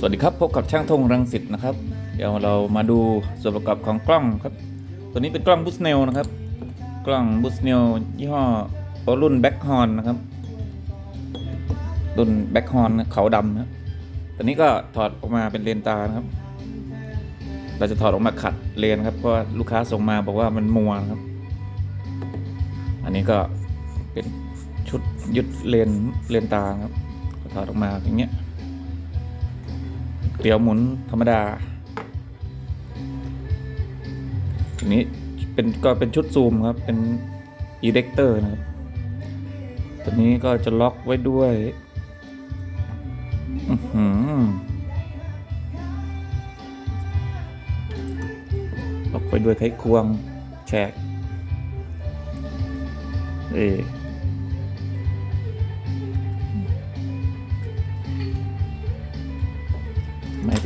สวัสดีครับพบกับช่างทงรังสิตนะครับ เดี๋ยวเรามาดูส่วนประกอบของกล้องครับ ตัวนี้เป็นกล้องบุสเนลนะครับ กล้องบุสเนลยี่ห้อรุ่นแบ็คฮอนนะครับ รุ่นแบ็คฮอนเขาดำนะครับตัวนี้ก็ถอดออกมาเป็นเลนตานะครับ เราจะถอดออกมาขัดเลนครับเพราะว่าลูกค้าส่งมาบอกว่ามันมัวนะครับ อันนี้ก็เป็นชุดยึดเลนเลนตาครับก็ถอดออกมาอย่างเงี้ย เกลียวหมุนธรรมดาทีนี้เป็นก็เป็นชุดซูมครับ เป็นอีเด็กเตอร์นะครับ ตัวนี้ก็จะล็อกไว้ด้วยอื้อหือล็อกไว้ด้วยไขควงแฉกเอ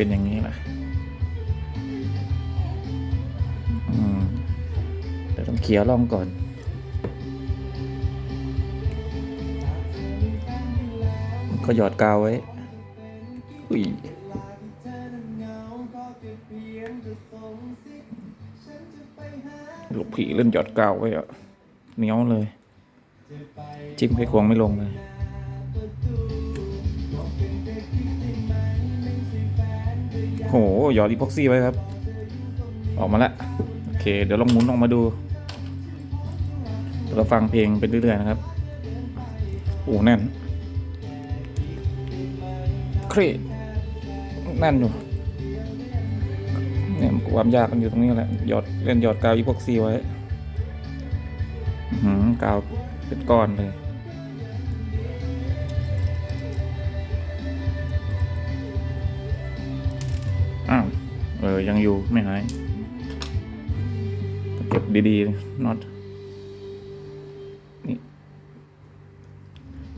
เป็นอย่างนี้แหละอืมแต่ต้องเขียร์ล่องก่อนเขาหยอดกาวไว้อุ้ยลูกผีเล่นหยอดกาวไว้อะเหนียวเลย จิ้มไขควงไม่ลงเลย โหหยอดอีพ็อกซี่ไว้ครับ ออกมาแล้วโอเค เดี๋ยวลองหมุนออกมาดูเราฟังเพลงไปเรื่อยๆนะครับโอ้แน่นครดแน่นอยู่เนี่ยความยากมันอยู่ตรงนี้แหละหยอดเล่นหยอดกาวอีพ็อกซี่ไว้หือกาวเป็นก้อนเลย ยังอยู่ไม่หาย เก็บดีๆน็อตนี่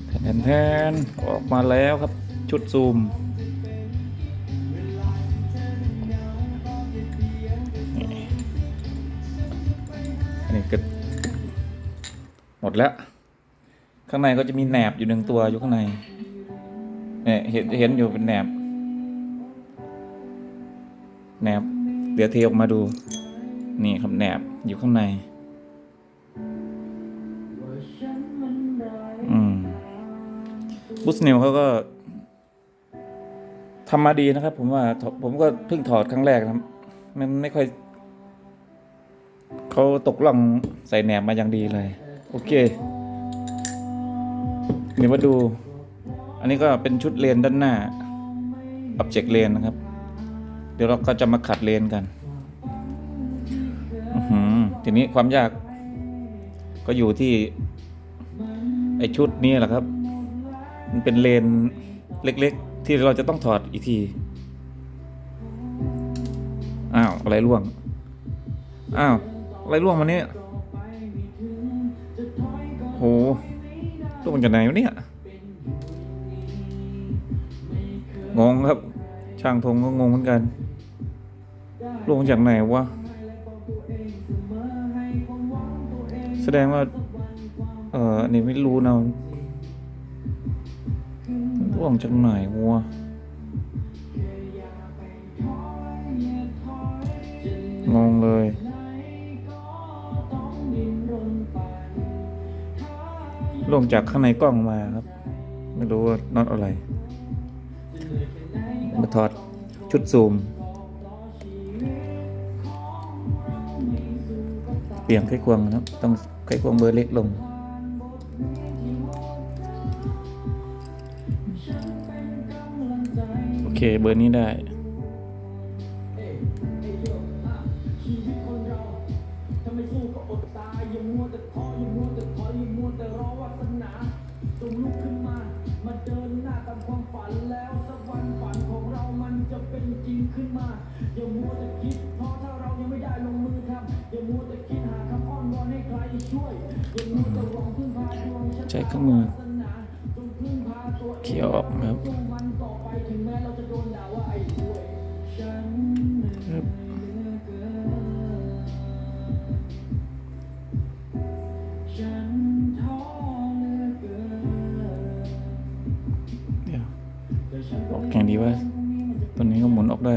แทนแทนๆออกมาแล้วครับชุดซูมนี่นี่ก็หมดแล้ว ข้างในก็จะมีแหนบอยู่หนึ่งตัวอยู่ข้างในเนี่ยเห็นเห็นอยู่เป็นแหนบ แหนบ เดี๋ยวเทออกมาดู นี่ครับแหนบอยู่ข้างใน อืมบุสเนลเขาก็ทำมาดีนะครับ ผมว่าผมก็เพิ่งถอดครั้งแรกนะครับมันไม่ค่อย เขาตกล่องใส่แหนบมาอย่างดีเลย โอเค เดี๋ยวมาดู อันนี้ก็เป็นชุดเลนด้านหน้า object เลนนะครับ เดี๋ยวเราก็จะมาขัดเลนกันทีนี้ความยาก ก็อยู่ที่ ไอชุดนี้แหละครับ มันเป็นเลนเล็ก ๆ ที่เราจะต้องถอดอีกที อ้าว อะไรร่วง อ้าว อะไรร่วงมาเนี่ยโหร่วงจากไหนวะเนี่ย งงครับ ช่างธงก็งงเหมือนกัน ลงจากไหนวะ แสดงว่า เอออันนี้ไม่รู้นะลงจากไหนวะงงเลยลงจากข้างในกล้องมาครับ ไม่รู้ว่าน็อตอะไร มาถอดชุดซูม เปลี่ยนไขควงนะต้องไขควงเบอร์เล็กลง โอเคเบอร์นี้ได้จงลุกขึ้นมามาเดินหน้าตามความฝันแล้ว จะเป็นจริงขึ้นมา อย่ามัวแต่คิดเพราะถ้าเรายังไม่ได้ลงมือทำอย่ามัวแต่คิดหาคำอ้อนวอนให้ใครช่วยอย่ามัวแต่หวังพึ่งพาดวงชะใช้ตาเครื่องมือวาสนาจงพึ่งพาตัวเองเขียวออกครับสู้มันต่อไปถึงแม้เราจะโดนด่าว่าไอ้ป่วยฉันเหนื่อยครับเหลือเกินฉันท้อเหลือเกินเดี๋ยวบอกแข่งดีว่า ได้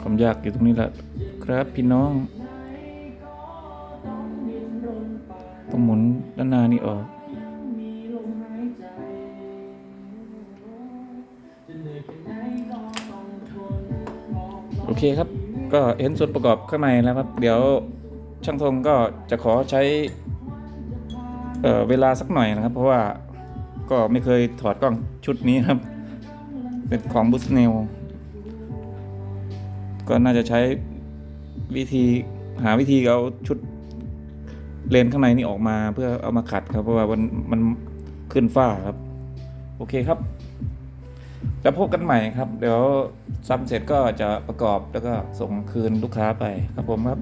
ความยากอยู่ตรงนี้แหละครับพี่น้องต้องหมุนด้านหน้านี้ออกโอเคครับ ก็เห็นส่วนประกอบข้างในแล้วครับ เดี๋ยวช่างทงก็จะขอใช้ เเวลาสักหน่อยนะครับ เพราะว่าก็ไม่เคยถอดกล้องชุดนี้ครับ เป็นของบุสเนลก็น่าจะใช้วิธีหาวิธีเอาชุดเลนข้างในนี่ออกมาเพื่อเอามาขัดครับ เพราะว่ามันมันขึ้นฝ้าครับ โอเคครับ แล้วพบกันใหม่ครับ เดี๋ยวซ้ำเสร็จก็จะประกอบแล้วก็ส่งคืนลูกค้าไปครับผมครับ